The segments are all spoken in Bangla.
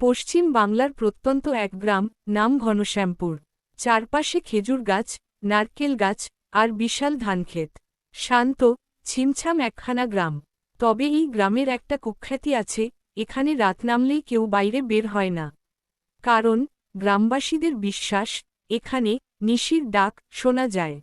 পশ্চিম বাংলার প্রত্যন্ত এক গ্রাম, নাম ঘনশ্যামপুর। চারপাশে খেজুর গাছ, নারকেল গাছ আর বিশাল ধানক্ষেত। শান্ত, ছিমছাম একখানা গ্রাম। তবে এই গ্রামের একটা কুখ্যাতি আছে, এখানে রাত নামলেই কেউ বাইরে বের হয় না। কারণ, গ্রামবাসীদের বিশ্বাস, এখানে নিশির ডাক শোনা যায়।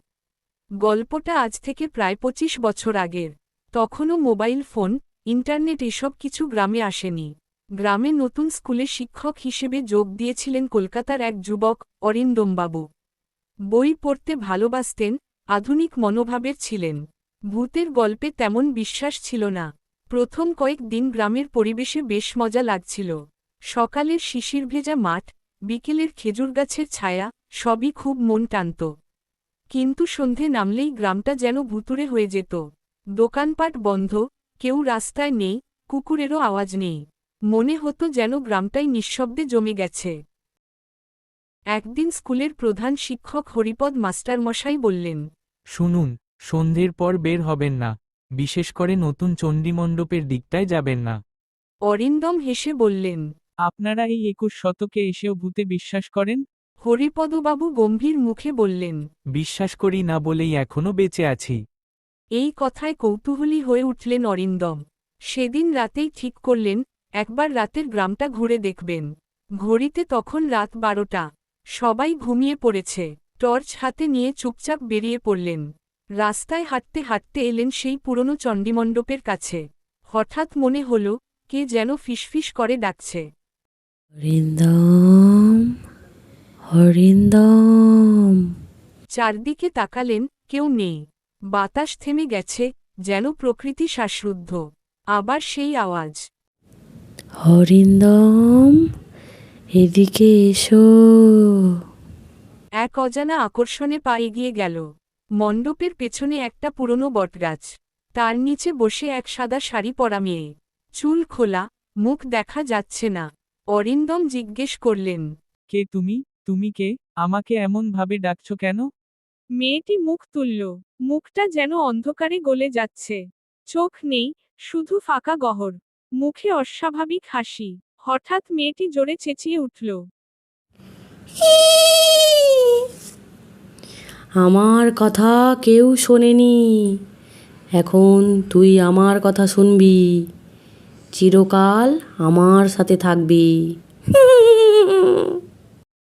গল্পটা আজ থেকে প্রায় পঁচিশ বছর আগের। তখনও মোবাইল ফোন, ইন্টারনেট এসব কিছু গ্রামে আসেনি। গ্রামে নতুন স্কুলে শিক্ষক হিসেবে যোগ দিয়েছিলেন কলকাতার এক যুবক, অরিন্দমবাবু। বই পড়তে ভালোবাসতেন, আধুনিক মনোভাবের ছিলেন। ভূতের গল্পে তেমন বিশ্বাস ছিল না। প্রথম কয়েক দিন গ্রামের পরিবেশে বেশ মজা লাগছিল। সকালের শিশির ভেজা মাঠ, বিকেলের খেজুর গাছের ছায়া, সবই খুব মন টানত কিন্তু সন্ধে নামলেই গ্রামটা যেন ভুতুরে হয়ে যেত। দোকানপাট বন্ধ, কেউ রাস্তায় নেই, কুকুরেরও আওয়াজ নেই। মনে হতো যেন গ্রামটাই নিঃশব্দে জমে গেছে। একদিন স্কুলের প্রধান শিক্ষক হরিপদ মাস্টারমশাই বললেন শুনুন সন্ধ্যের পর বের হবেন না বিশেষ করে নতুন চণ্ডীমণ্ডপের দিকটায় যাবেন না। অরিন্দম হেসে বললেন আপনারা এই একুশ শতকে এসেও ভূতে বিশ্বাস করেন? হরিপদবাবু গম্ভীর মুখে বললেন বিশ্বাস করি না বলেই এখনও বেঁচে আছি। এই কথায় কৌতূহলী হয়ে উঠলেন অরিন্দম। সেদিন রাতেই ঠিক করলেন একবার রাতের গ্রামটা ঘুরে দেখবেন। ঘড়িতে তখন রাত বারোটা। সবাই ঘুমিয়ে পড়েছে। টর্চ হাতে নিয়ে চুপচাপ বেরিয়ে পড়লেন। রাস্তায় হাঁটতে হাঁটতে এলেন সেই পুরনো চণ্ডীমণ্ডপের কাছে। হঠাৎ মনে হল কে যেন ফিসফিস করে ডাকছে। হরিন্দম হরিন্দম। চারদিকে তাকালেন কেউ নেই। বাতাস থেমে গেছে যেন প্রকৃতি শ্বাসরুদ্ধ। আবার সেই আওয়াজ। হরিন্দম এদিকে এসো। এক অজানা আকর্ষণে পা এগিয়ে গেল। মণ্ডপের পেছনে একটা পুরনো বটগাছ। তার নিচে বসে এক সাদা শাড়ি পরা মেয়ে। চুল খোলা মুখ দেখা যাচ্ছে না। অরিন্দম জিজ্ঞেস করলেন কে তুমি? তুমি কে? আমাকে এমন ভাবে ডাকছ কেন? মেয়েটি মুখ তুলল। মুখটা যেন অন্ধকারে গলে যাচ্ছে। চোখ নেই শুধু ফাঁকা গহর মুখে অস্বাভাবিক হাসি। হঠাৎ মেয়েটি জোরে চেঁচিয়ে উঠল আমার কথা কেউ শোনেনি। এখন তুই আমার কথা শুনবি। চিরকাল আমার সাথে থাকবি।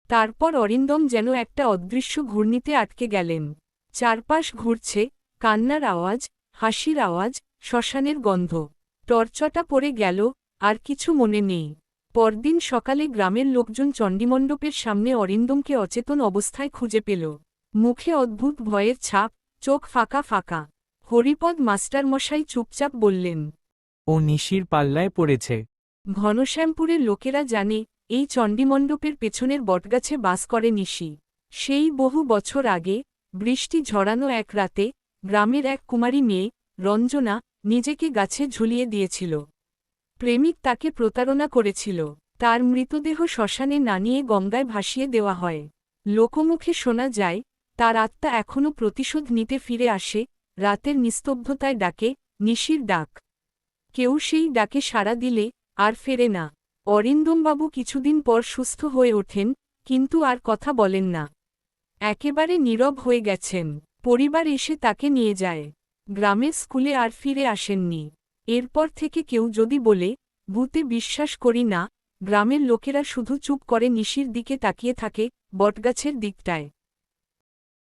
তারপর অরিন্দম যেন একটা অদৃশ্য ঘূর্ণিতে আটকে গেলেন। চারপাশ ঘুরছে কান্নার আওয়াজ হাসির আওয়াজ শ্মশানের গন্ধ। টর্চটা পড়ে গেল আর কিছু মনে নেই। পরদিন সকালে গ্রামের লোকজন চণ্ডীমণ্ডপের সামনে অরিন্দমকে অচেতন অবস্থায় খুঁজে পেল। মুখে অদ্ভুত ভয়ের ছাপ চোখ ফাঁকা ফাঁকা। হরিপদ মাস্টারমশাই চুপচাপ বললেন ও নিশির পাল্লায় পড়েছে। ঘনশ্যামপুরের লোকেরা জানে এই চণ্ডীমণ্ডপের পেছনের বটগাছে বাস করে নিশি। সেই বহু বছর আগে বৃষ্টি ঝরানো এক রাতে গ্রামের এক কুমারী মেয়ে রঞ্জনা নিজেকে গাছে ঝুলিয়ে দিয়েছিল। প্রেমিক তাকে প্রতারণা করেছিল। তার মৃতদেহ শ্মশানে না নিয়ে গঙ্গায় ভাসিয়ে দেওয়া হয়। লোকমুখে শোনা যায়, তার আত্মা এখনও প্রতিশোধ নিতে ফিরে আসে, রাতের নিস্তব্ধতায় ডাকে, নিশির ডাক। কেউ সেই ডাকে সাড়া দিলে আর ফেরে না। অরিন্দমবাবু কিছুদিন পর সুস্থ হয়ে ওঠেন, কিন্তু আর কথা বলেন না। একেবারে নীরব হয়ে গেছেন। পরিবার এসে তাকে নিয়ে যায়। গ্রামের স্কুলে আর ফিরে আসেননি। এরপর থেকে কেউ যদি বলে, ভূতে বিশ্বাস করি না। গ্রামের লোকেরা শুধু চুপ করে নিশির দিকে তাকিয়ে থাকে বটগাছের দিকটায়।